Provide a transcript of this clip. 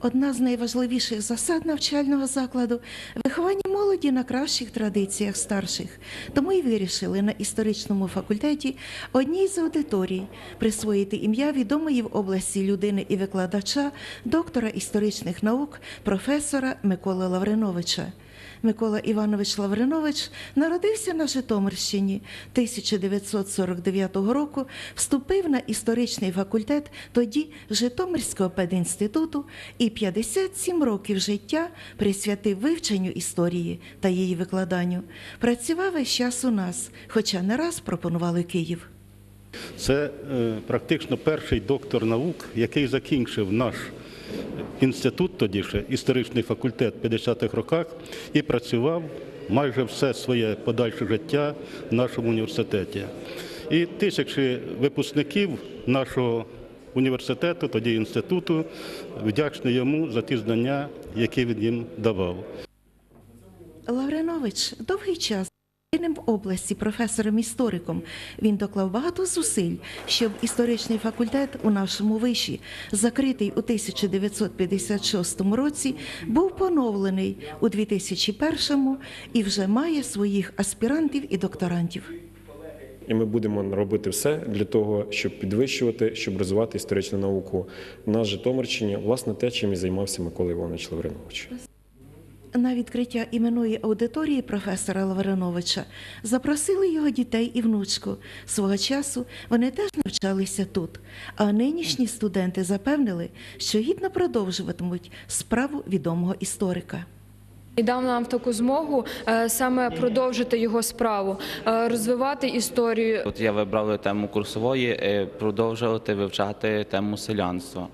Одна з найважливіших засад навчального закладу виховання молоді на кращих традиціях старших. Тому й вирішили на історичному факультеті одній з аудиторій присвоїти ім'я відомої в області людини і викладача, доктора історичних наук, професора Миколи Лавриновича. Микола Іванович Лавринович народився на Житомирщині 1949 року, вступив на історичний факультет тоді Житомирського пединституту і 57 років життя присвятив вивченню історії та її викладанню. Працював весь час у нас, хоча не раз пропонували Київ. Це е, практично перший доктор наук, який закінчив наш інститут, тоді ще історичний факультет в 50-х роках, і працював майже все своє подальше життя в нашому університеті. І тисячі випускників нашого університету, тоді інституту, вдячні йому за ті знання, які він їм давав. Лавринович довгий час. Єдиним в області професором-істориком він доклав багато зусиль, щоб історичний факультет у нашому виші, закритий у 1956 році, був поновлений у 2001 і вже має своїх аспірантів і докторантів. І ми будемо робити все для того, щоб підвищувати, щоб розвивати історичну науку на Житомирщині, власне, те, чим і займався Микола Іванович Лавринович. На відкриття іменної аудиторії професора Лавриновича запросили його дітей і внучку. Свого часу вони теж навчалися тут. А нинішні студенти запевнили, що гідно продовжуватимуть справу відомого історика. І дав нам таку змогу е, саме продовжити його справу, е, розвивати історію. От я вибрав тему курсової, е, продовжувати вивчати тему селянства.